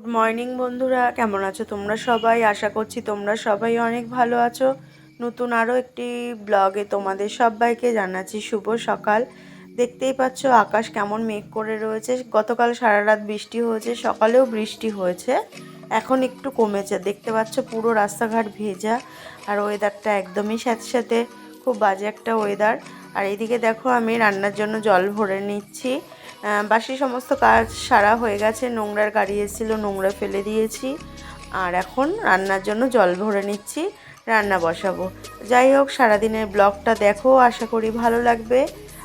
Good morning বন্ধুরা। কেমন আছো তোমরা সবাই? আশা করছি তোমরা সবাই অনেক ভালো আছো। নতুন আরও একটি ব্লগে তোমাদের সবাইকে জানাচ্ছি শুভ সকাল। দেখতেই পাচ্ছ আকাশ কেমন মেঘ করে রয়েছে। গতকাল সারা রাত বৃষ্টি হয়েছে, সকালেও বৃষ্টি হয়েছে। এখন একটু কমেছে। দেখতে পাচ্ছ পুরো রাস্তাঘাট ভেজা আর ওয়েদারটা একদমই সাথে সাথে খুব বাজে একটা ওয়েদার আর এইদিকে দেখো আমি রান্নার জন্য জল ভরে নিচ্ছি। বাসি সমস্ত কাজ সারা হয়ে গেছে। নোংরার গাড়ি এসেছিল, নোংরা ফেলে দিয়েছি। আর এখন রান্নার জন্য জল ভরে নিচ্ছি, রান্না বসাবো। যাই হোক, সারাদিনের ব্লগটা দেখো, আশা করি ভালো লাগবে।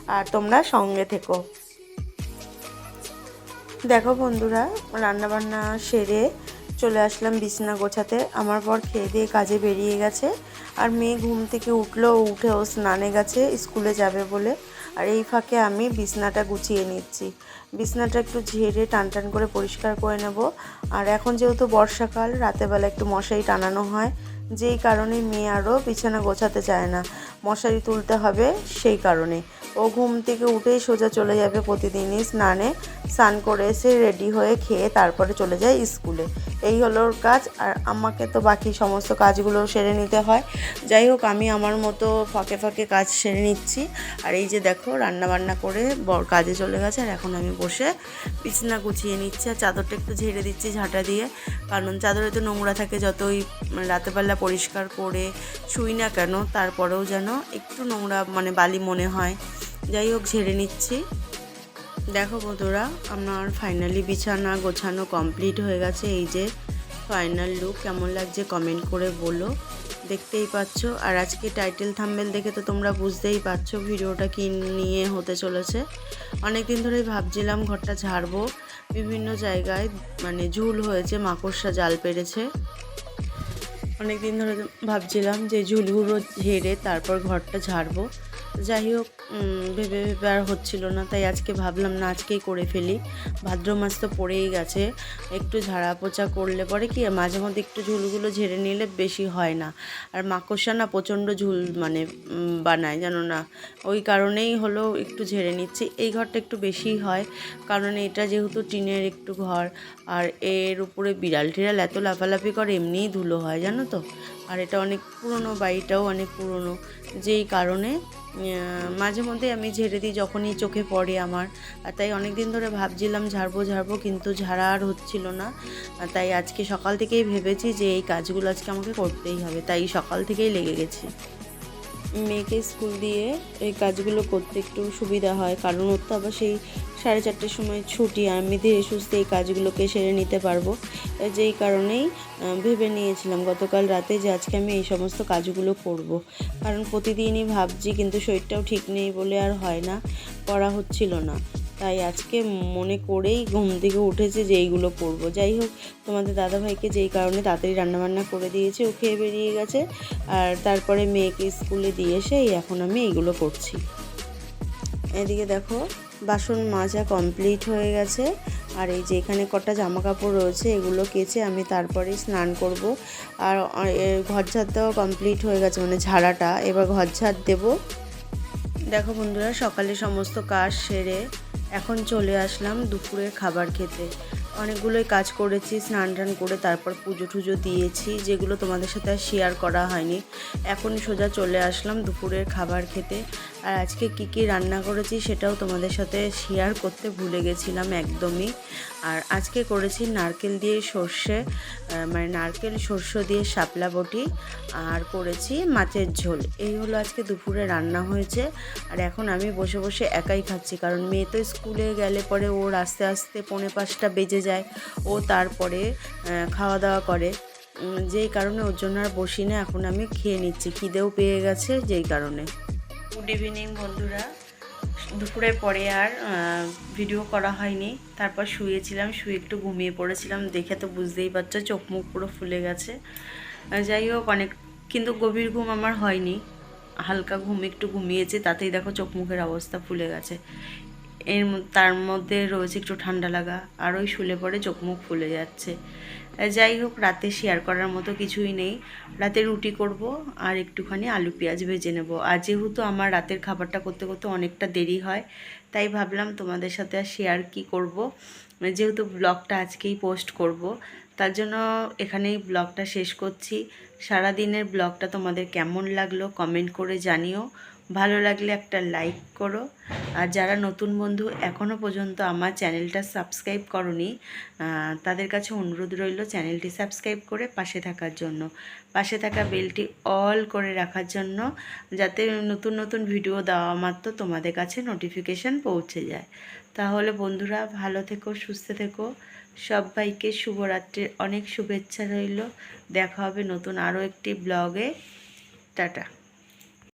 আর তোমরা সঙ্গে থেকো। দেখো বন্ধুরা রান্না বান্না সেরে চলে আসলাম বিছনা গোছাতে। আমার পর খেয়ে দিয়ে কাজে বেরিয়ে গেছে। আর মেয়ে ঘুম থেকে উঠল, উঠে ও স্নানে গেছে, স্কুলে যাবে বলে। আর এই ফাঁকে আমি বিছনাটা গুছিয়ে নিচ্ছি। বিছনাটা একটু ঝেড়ে টান টান করে পরিষ্কার করে নেব। আর এখন যেহেতু বর্ষাকাল, রাতেবেলা একটু মশারি টানানো হয়। যেই কারণে মেয়ে আরও বিছানা গোছাতে চায় না। মশারি তুলতে হবে সেই কারণে। ও ঘুম থেকে উঠেই সোজা চলে যাবে প্রতিদিনই স্নানে। স্নান করে এসে রেডি হয়ে খেয়ে তারপরে চলে যায় স্কুলে। এই হলো ওর কাজ, আর আমাকে তো বাকি সমস্ত কাজগুলো সেরে নিতে হয়। যাই হোক, আমি আমার মতো ফাঁকে ফাঁকে কাজ সেরে নিচ্ছি। আর এই যে দেখো রান্না বান্না করে বর- কাজে চলে গেছে, আর এখন আমি বসে বিছনা গুছিয়ে নিচ্ছি। আর চাদরটা একটু ঝেড়ে দিচ্ছি ঝাঁটা দিয়ে। কারণ চাদরে তো নোংরা থাকে, যতই রাতেবেলা পরিষ্কার করে শুই না কেন, তারপরেও যেন একটু নোংরা মানে বালি মনে হয়। যাই হোক, ঝেড়ে নিচ্ছি। দেখো বন্ধুরা, আমার ফাইনালি বিছানা গোছানো কমপ্লিট হয়ে গেছে। এই যে ফাইনাল লুক কেমন লাগছে কমেন্ট করে বলো। দেখতেই পাচ্ছ। আর আজকে টাইটেল থাম্বেল দেখে তো তোমরা বুঝতেই পারছ ভিডিওটা কি নিয়ে হতে চলেছে। অনেক দিন ধরেই ভাবছিলাম ঘরটা ঝাড়বো। বিভিন্ন জায়গায় মানে ঝুল হয়েছে, মাকড়সা জাল পেরেছে। অনেক দিন ধরে ভাবছিলাম যে ঝুলগুলো ঝেড়ে তারপর ঘরটা ঝাড়বো। যাই হোক ভেবে ভেবে আর হচ্ছিল না, তাই আজকে ভাবলাম না, আজকেই করে ফেলি। ভাদ্র মাস তো পড়েই গেছে, একটু ঝাড়া পোচা করলে পরে কি, মাঝে মধ্যে একটু ঝুলগুলো ঝেড়ে নিলে বেশি হয় না। আর মাকড়সা না প্রচণ্ড ঝুল মানে বানায়, জানো না? ওই কারণেই হলো একটু ঝেড়ে নিচ্ছি। এই ঘরটা একটু বেশিই হয়, কারণ এটা যেহেতু টিনের একটু ঘর, আর এর উপরে বিড়াল টিড়াল এত লাফালাফি করে, এমনিই ধুলো হয়, জানো তো? আর এটা অনেক পুরনো, বাড়িটাও অনেক পুরনো। যেই কারণে মাঝে মধ্যে আমি ঝেড়ে দিই যখনই চোখে পড়ে আমার। তাই অনেক দিন ধরে ভাবছিলাম ঝাড়বো ঝাড়বো, কিন্তু ঝাড়া আর হচ্ছিল না। তাই আজকে সকাল থেকেই ভেবেছি যে এই কাজগুলো আজকে আমাকে করতেই হবে, তাই সকাল থেকেই লেগে গেছি। মেয়েকে স্কুল দিয়ে এই কাজগুলো করতে একটু সুবিধা হয়। কারণ ওর তো আবার সেই সাড়ে চারটের সময় ছুটি, আমি ধীরে সুস্থে এই কাজগুলোকে সেরে নিতে পারব। যেই কারণেই ভেবে নিয়েছিলাম গতকাল রাতে যে আজকে আমি এই সমস্ত কাজগুলো করব। কারণ প্রতিদিনই ভাবছি কিন্তু শরীরটাও ঠিক নেই বলে আর হয় না, করা হচ্ছিল না। তাই আজকে মনে করেই ঘুম থেকে উঠেছে যে এইগুলো করব। যাই হোক, তোমাদের দাদাভাইকে যেই কারণে তাড়াতাড়ি রান্নাবান্না করে দিয়েছে, ও খেয়ে বেরিয়ে গেছে। আর তারপরে মেয়েকে স্কুলে দিয়ে এসে এখন আমি এইগুলো করছি। এদিকে দেখো, বাসন মাজা কমপ্লিট হয়ে গেছে। আর এই যে এখানে কটা জামা কাপড় রয়েছে, এগুলো কেচে আমি তারপরেই স্নান করব। আর ঘর ঝাড় দেওয়া কমপ্লিট হয়ে গেছে মানে ঝাড়াটা। এবার ঘর ঝাড় দেবো। দেখো বন্ধুরা, সকালে সমস্ত কাজ সেরে এখন চলে আসলাম দুপুরের খাবার খেতে। অনেকগুলোই কাজ করেছি, স্নান টান করে তারপর পুজো টুজো দিয়েছি, যেগুলো তোমাদের সাথে শেয়ার করা হয়নি। এখন সোজা চলে আসলাম দুপুরের খাবার খেতে। আর আজকে কি কি রান্না করেছি সেটাও তোমাদের সাথে শেয়ার করতে ভুলে গেছিলাম একদমই। আর আজকে করেছি নারকেল দিয়ে সর্ষে মানে নারকেল, সর্ষ দিয়ে শাপলা বটি আর করেছি মাছের ঝোল। এই হলো আজকে দুপুরে রান্না হয়েছে। আর এখন আমি বসে বসে একাই খাচ্ছি, কারণ মেয়ে তো স্কুলে গেলে পরে ওর আস্তে আস্তে পৌনে পাঁচটা বেজে যায়, ও তারপরে খাওয়া দাওয়া করে। যেই কারণে ওর জন্য আর বসি না এখন আমি খেয়ে নিচ্ছি। খিদেও পেয়ে গেছে যেই কারণে। গুড ইভিনিং বন্ধুরা। দুপুরে পরে আর ভিডিও করা হয়নি। তারপর শুয়েছিলাম, শুয়ে একটু ঘুমিয়ে পড়েছিলাম। দেখে তো বুঝতেই পারছ, চোখ মুখ পুরো ফুলে গেছে। যাই হোক, অনেক, কিন্তু গভীর ঘুম আমার হয়নি। হালকা ঘুম একটু ঘুমিয়েছে, তাতেই দেখো চোখ মুখের অবস্থা ফুলে গেছে। এর তার মধ্যে রয়েছে একটু ঠান্ডা লাগা আর ওই শুলে পরে চোখ মুখ ফুলে যাচ্ছে। যাই হোক, রাতে শেয়ার করার মতো কিছুই নেই। রাতে রুটি করব আর একটুখানি আলু পেঁয়াজ ভেজে নেব। আর যেহেতু আমার রাতের খাবারটা করতে করতে অনেকটা দেরি হয়, তাই ভাবলাম তোমাদের সাথে আর শেয়ার কি করব। যেহেতু ব্লগটা আজকেই পোস্ট করব, তার জন্য এখানেই ব্লগটা শেষ করছি। সারা দিনের ব্লগটা তোমাদের কেমন লাগল কমেন্ট করে জানিও। ভালো লাগলে একটা লাইক করো। আর যারা নতুন বন্ধু এখনও পর্যন্ত আমার চ্যানেলটা সাবস্ক্রাইব করনি তাদের কাছে অনুরোধ রইল চ্যানেলটি সাবস্ক্রাইব করে পাশে থাকার জন্য। পাশে থাকা বেলটি অল করে রাখার জন্য যাতে নতুন নতুন ভিডিও দেওয়া মাত্র তোমাদের কাছে নোটিফিকেশান পৌঁছে যায়। তাহলে বন্ধুরা ভালো থেকো, সুস্থ থেকো। সবাইকে শুভরাত্রির, অনেক শুভেচ্ছা রইল। দেখা হবে নতুন আরও একটি ব্লগে টাটা।